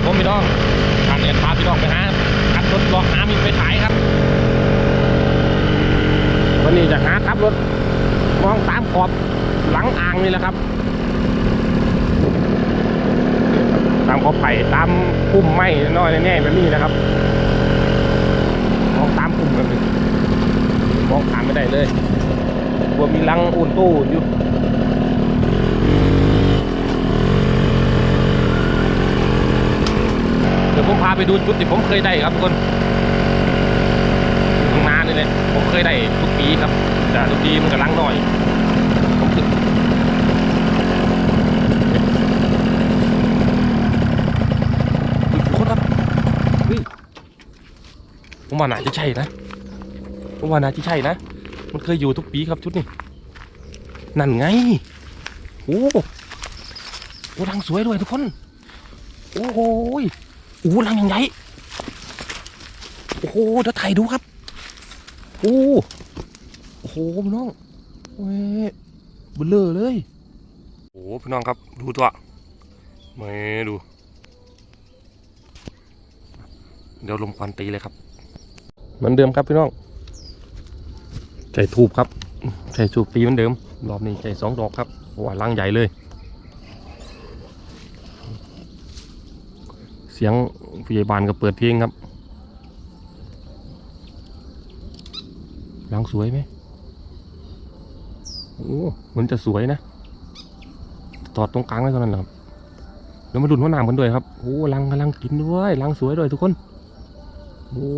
ครับผมพี่น้องทานเรียนพาพี่น้องไปหาขับรถลอกหามีไปขายครับ วันนี้จะหาขับรถมองตามขอบหลังอ่างนี่แหละครับ ตามขอบไผ่ตามพุ่มไม้น้อยแน่แบบนี้นะครับมองตามพุ่มแบบนี้มองผ่านไม่ได้เลยกลัวมีรังอุ่นตู้อยู่ เดี๋ยวผมพาไปดูจุดที่ผมเคยได้ครับทุกคนข้างนานี่เลยผมเคยได้ทุกปีครับแต่ทุกปีมันก็ลังหน่อยผมสึกทุกคนครับผมว่าน่าจะใช่นะผมว่าน่าจะใช่นะ มันเคยอยู่ทุกปีครับชุดนี้นั่นไงโอ้โหโอ้รังสวยด้วยทุกคน โอ้โห โอ้โหรังอย่างใหญ่โอ้โหเดี๋ยวถ่ายดูครับโอ้โอ้โหพี่น้องเว้ยเบลเลอเลยโอ้โหพี่น้องครับดูตัวไม่ดู เดี๋ยวลมควันตีเลยครับเหมือนเดิมครับพี่น้องใส่ทูบครับใส่ทูบตีเหมือนเดิมรอบนี้ใส่สองดอกครับว่ารังใหญ่เลย สียงผู้ใหญ่บ้านก็เปิดเพลงครับรังสวยไหมโอ้มันจะสวยนะตอดตรงกลางไว้เท่านั้นแหละครับแล้วมาดุนหัวหนามกันด้วยครับโอ้รังกำลังกินด้วยรังสวยด้วยทุกคนโอ้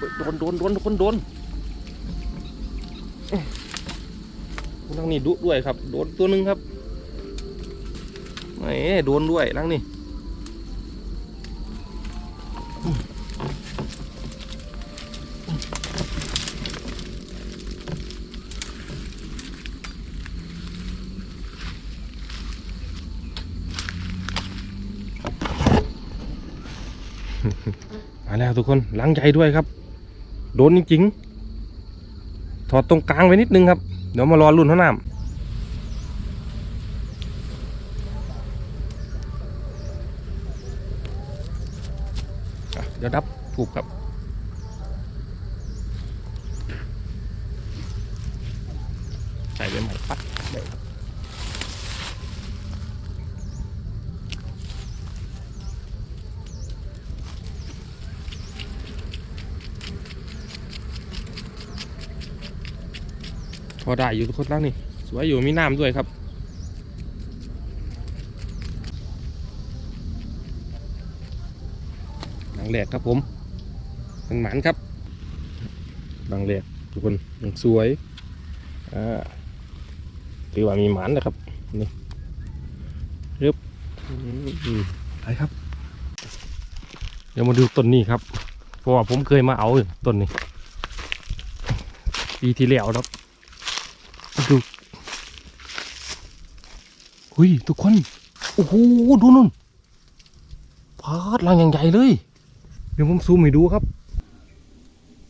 โดนโดนโดนทุกคนโดนรังนี่ดุด้วยครับ โดนตัวหนึ่งครับแหมโดนด้วยลังนี่มาแล้วทุกคนลังใหญ่ด้วยครับ โดนจริงๆถอดตรงกลางไว้นิดนึงครับ เดี๋ยวมารอรุ่นเขาน้ำเดี๋ยวดับถูกครับ ใส่ไปใหม่ปัดได้ครับพ อได้อยู่ทุกคนแล้วนี่สวยอยู่มีน้ำด้วยครับหลังแหลกครับผมมันหมันครับหลังแหลกทุกคนยังสวยอ่าถือว่ามีหมันนะครับนี่รึบอืมไปครับ เดี๋ยวมาดูต้นนี้ครับเพราะว่าผมเคยมาเอาต้นนี้ปีที่แล้วครับ ดูหุยทุกคน โอ้โห ดูนู่นพาดรังอย่างใหญ่เลย เดี๋ยวผมซูมให้ดูครับ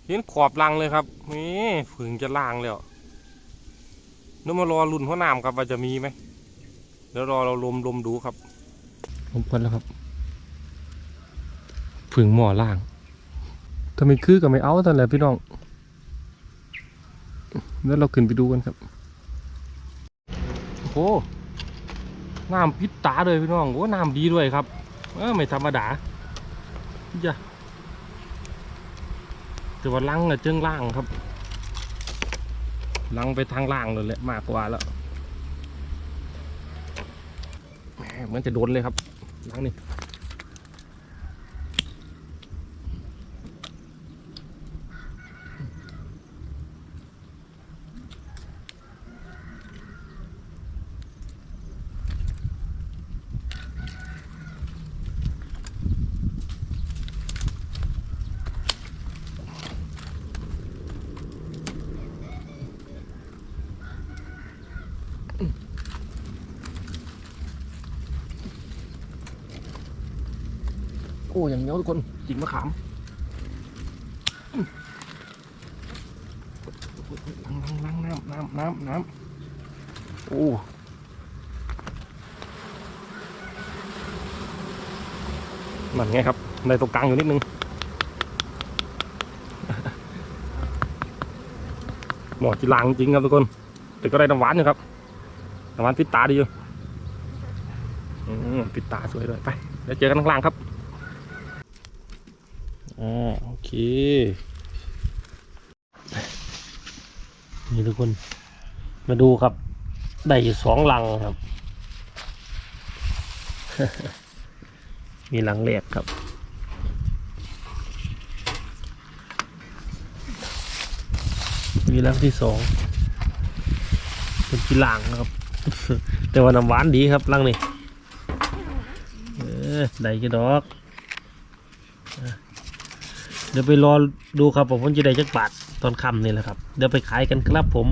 เห็นขอบรังเลยครับนี่ฝึงจะล่างแล้วนึกมารอรุ่นหัวหนามครับว่าจะมีไหมเดี๋ยวรอเราลมลมดูครับลมควันแล้วครับฝึงหม้อล่างถ้าไม่คือก็ไม่เอาแต่นแหละพี่น้อง แล้วเราขึ้นไปดูกันครับโอ้โห น้ำพิษตาเลยพี่น้องโอ้น้ำดีด้วยครับ เออไม่ธรรมดาจ้ะแต่ว่าลังอะเจิงล่างครับ ลังไปทางล่างเลยแหละมากกว่าแล้วเหมือนจะโดนเลยครับลังนี่ โอ้อย่างเหนียวทุกคนจิกมะขามล้างล้างล้างน้ำน้ำน้ำน้ำโอ้มันไงครับในตรงกลางอยู่นิดนึงหมอจีลางจริงครับทุกคนแต่ก็ได้น้ำหวานอยู่ครับน้ำหวานปิดตาดีอยู่อืมปิดตาสวยด้วยไปเดี๋ยวเจอกันข้างล่างครับ อ่าโอเค นี่ทุกคน มาดูครับ ได้อยู่สองลังครับ มีลังแรกครับมีลังที่สองเป็นกีลางนะครับ แต่ว่าน้ำหวานดีครับลังนี้เออได้กี่ดอกอะ เดี๋ยวไปรอดูครับผมว่าจะได้จักบาทตอนค่ำนี่แหละครับ เดี๋ยวไปขายกันครับผม